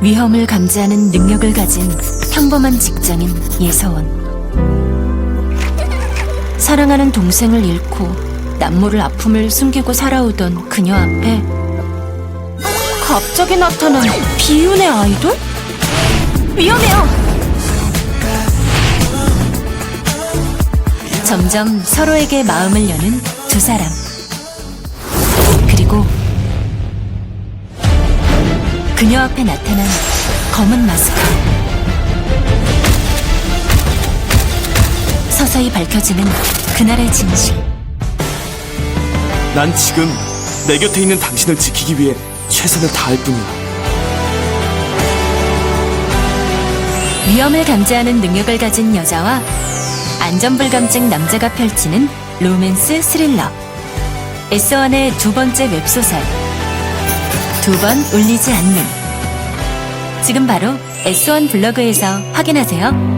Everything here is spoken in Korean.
위험을 감지하는 능력을 가진 평범한 직장인 예서원. 사랑하는 동생을 잃고 남모를 아픔을 숨기고 살아오던 그녀 앞에 갑자기 나타난 비운의 아이돌? 위험해요! 점점 서로에게 마음을 여는 두 사람. 그녀 앞에 나타난 검은 마스크. 서서히 밝혀지는 그날의 진실. 난 지금 내 곁에 있는 당신을 지키기 위해 최선을 다할 뿐이야. 위험을 감지하는 능력을 가진 여자와 안전불감증 남자가 펼치는 로맨스 스릴러. S1의 두 번째 웹소설. 두 번 울리지 않는. 지금 바로 S1 블로그에서 확인하세요.